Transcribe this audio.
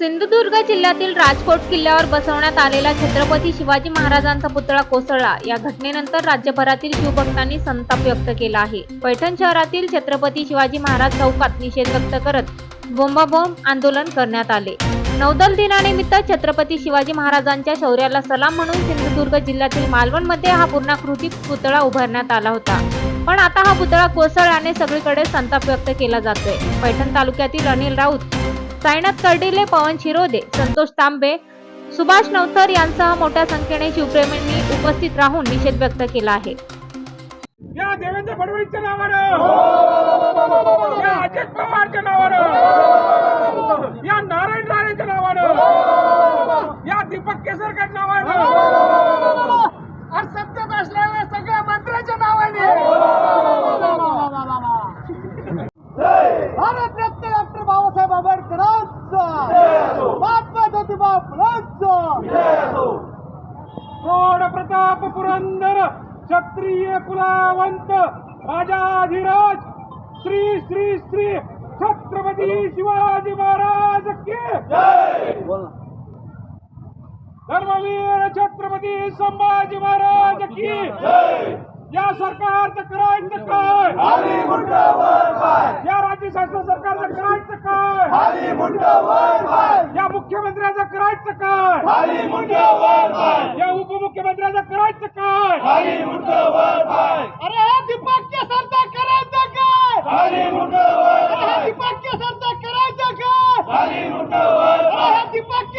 सिंधुदुर्ग जिल्ह्यातील राजकोट किल्ल्यावर बसवण्यात आलेला छत्रपती शिवाजी महाराजांचा पुतळा कोसळला. या घटनेनंतर राज्यभरातील शिवभक्तांनी संताप व्यक्त केला आहे. पैठण शहरातील छत्रपती शिवाजी महाराज चौकात निषेध व्यक्त करत बोंबाबोंब आंदोलन करण्यात आले. नौदल दिनानिमित्त छत्रपती शिवाजी महाराजांच्या शौर्याला सलाम म्हणून सिंधुदुर्ग जिल्ह्यातील मालवणमध्ये हा पूर्णाकृती पुतळा उभारण्यात आला होता. पण आता हा पुतळा कोसळल्याने सगळीकडे संताप व्यक्त केला जातोय. पैठण तालुक्यातील अनिल राऊत सायनाथ कर्डिले पवन शिरोदे संतोष तांबे सुभाष नवथर यांसह मोठ्या संख्येने शिवप्रेमींनी उपस्थित राहून निषेध व्यक्त केला आहे. या देवेंद्र फडणवीसच्या नावानं या अजित पवारच्या नावानं या नारायण राणेच्या नावानं या दीपक केसरकर नावानं आणि सत्तेत असलेल्या प्रताप पुरंदर क्षत्रिय कुलावंत राजाधिराज श्री श्री श्री छत्रपती शिवाजी महाराज के! धर्मवीर छत्रपती संभाजी महाराज की! या सरकारचं करायचं काय? या राज्य शासन सरकारचं करायचं काय? मुख्यमंत्र्याचं करायचं काय? या उपमुख्यमंत्र्याचं करायचं काय? अरे दीपक सरता करायचं काय? अरे दीपक केसरचा करायचं काय? अरे दीपक